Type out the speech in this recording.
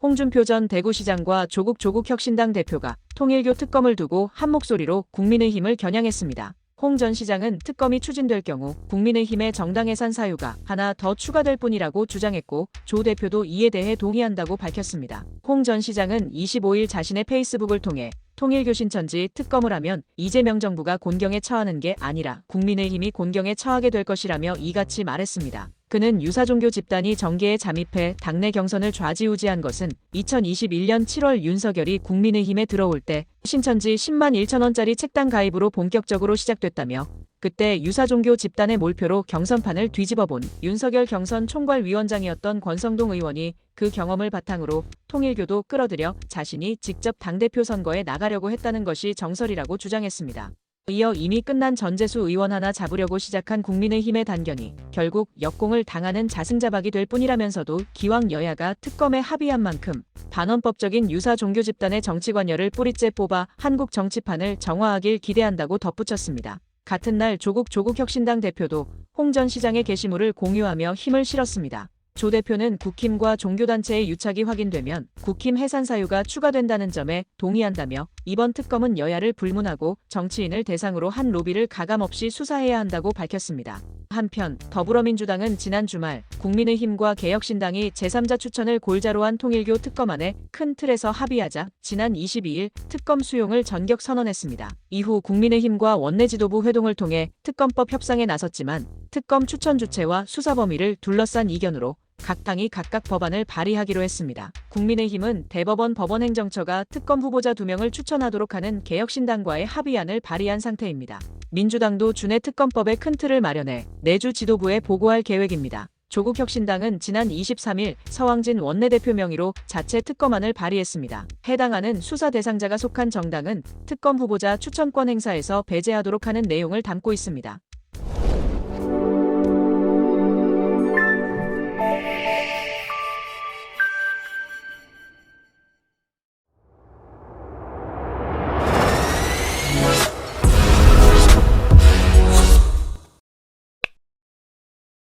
홍준표 전 대구시장과 조국 조국 혁신당 대표가 통일교 특검을 두고 한 목소리로 국민의힘을 겨냥했습니다. 홍 전 시장은 특검이 추진될 경우 국민의힘의 정당 예산 사유가 하나 더 추가될 뿐이라고 주장했고 조 대표도 이에 대해 동의한다고 밝혔습니다. 홍 전 시장은 25일 자신의 페이스북을 통해 통일교 신천지 특검을 하면 이재명 정부가 곤경에 처하는 게 아니라 국민의힘이 곤경에 처하게 될 것이라며 이같이 말했습니다. 그는 유사종교 집단이 정계에 잠입해 당내 경선을 좌지우지한 것은 2021년 7월 윤석열이 국민의힘에 들어올 때 신천지 10만 1천 원짜리 책당 가입으로 본격적으로 시작됐다며 그때 유사종교 집단의 몰표로 경선판을 뒤집어본 윤석열 경선 총괄위원장이었던 권성동 의원이 그 경험을 바탕으로 통일교도 끌어들여 자신이 직접 당대표 선거에 나가려고 했다는 것이 정설이라고 주장했습니다. 이어 이미 끝난 전재수 의원 하나 잡으려고 시작한 국민의힘의 단견이 결국 역공을 당하는 자승자박이 될 뿐이라면서도 기왕 여야가 특검에 합의한 만큼 반헌법적인 유사 종교 집단의 정치관여를 뿌리째 뽑아 한국 정치판을 정화하길 기대한다고 덧붙였습니다. 같은 날 조국 조국혁신당 대표도 홍 전 시장의 게시물을 공유하며 힘을 실었습니다. 조 대표는 국힘과 종교단체의 유착이 확인되면 국힘 해산 사유가 추가된다는 점에 동의한다며 이번 특검은 여야를 불문하고 정치인을 대상으로 한 로비를 가감없이 수사해야 한다고 밝혔습니다. 한편 더불어민주당은 지난 주말 국민의힘과 개혁신당이 제3자 추천을 골자로 한 통일교 특검안에 큰 틀에서 합의하자 지난 22일 특검 수용을 전격 선언했습니다. 이후 국민의힘과 원내 지도부 회동을 통해 특검법 협상에 나섰지만 특검 추천 주체와 수사 범위를 둘러싼 이견으로 각 당이 각각 법안을 발의하기로 했습니다. 국민의힘은 대법원 법원 행정처가 특검 후보자 2명을 추천하도록 하는 개혁신당과의 합의안을 발의한 상태입니다. 민주당도 준해 특검법의 큰 틀을 마련해 내주 지도부에 보고할 계획입니다. 조국 혁신당은 지난 23일 서왕진 원내대표 명의로 자체 특검안을 발의했습니다. 해당 안은 수사 대상자가 속한 정당은 특검 후보자 추천권 행사에서 배제하도록 하는 내용을 담고 있습니다.